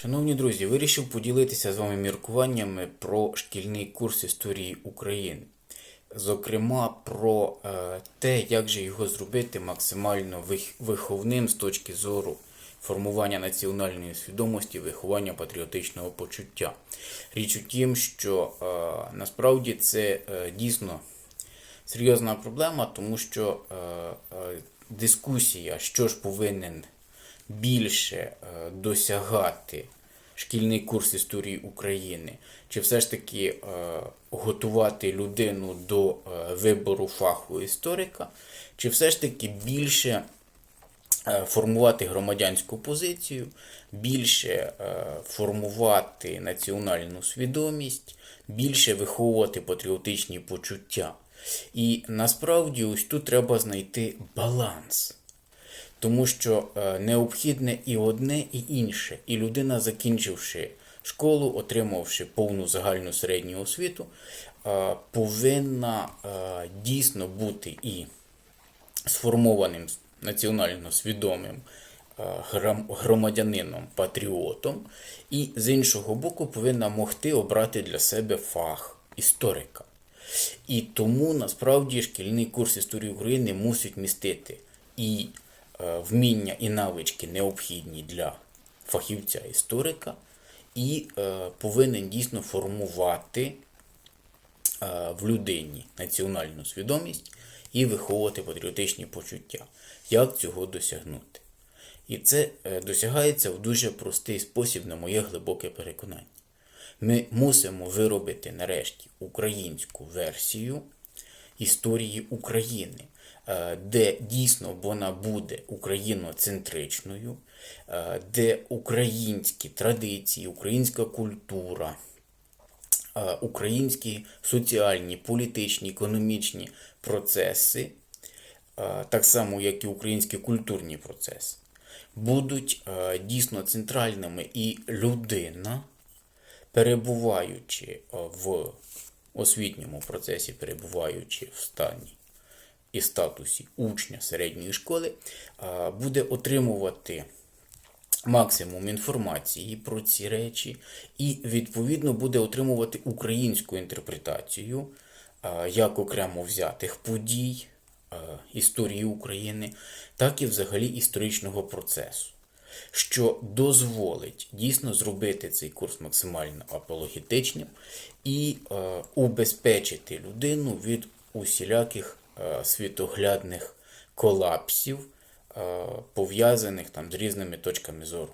Шановні друзі, вирішив поділитися з вами міркуваннями про шкільний курс історії України. Зокрема, про е, те, як же його зробити максимально виховним з точки зору формування національної свідомості, виховання патріотичного почуття. Річ у тім, що е, насправді це е, дійсно серйозна проблема, тому що дискусія, що ж повинен більше е, досягати шкільний курс історії України, чи все ж таки е, готувати людину до е, вибору фаху історика, чи все ж таки більше формувати громадянську позицію, більше формувати національну свідомість, більше виховувати патріотичні почуття. І насправді ось тут треба знайти баланс. Тому що е, необхідне і одне, і інше. І людина, закінчивши школу, отримавши повну загальну середню освіту, е, повинна е, дійсно бути і сформованим національно свідомим громадянином, патріотом, і з іншого боку повинна могти обрати для себе фах історика. І тому насправді шкільний курс історії України мусить містити і вміння, і навички необхідні для фахівця історика, і е, повинен дійсно формувати е, в людині національну свідомість і виховувати патріотичні почуття. Як цього досягнути? І це е, досягається в дуже простий спосіб, на моє глибоке переконання. Ми мусимо виробити нарешті українську версію історії України, е, де дійсно вона буде україноцентричною, е, де українські традиції, українська культура, е, українські соціальні, політичні, економічні процеси, так само як і українські культурні процеси, будуть дійсно центральними. І людина, перебуваючи в освітньому процесі, перебуваючи в стані і статусі учня середньої школи, буде отримувати максимум інформації про ці речі і, відповідно, буде отримувати українську інтерпретацію як окремо взятих подій історії України, так і взагалі історичного процесу, що дозволить дійсно зробити цей курс максимально апологетичним і е, убезпечити людину від усіляких е, світоглядних колапсів, е, пов'язаних там з різними точками зору.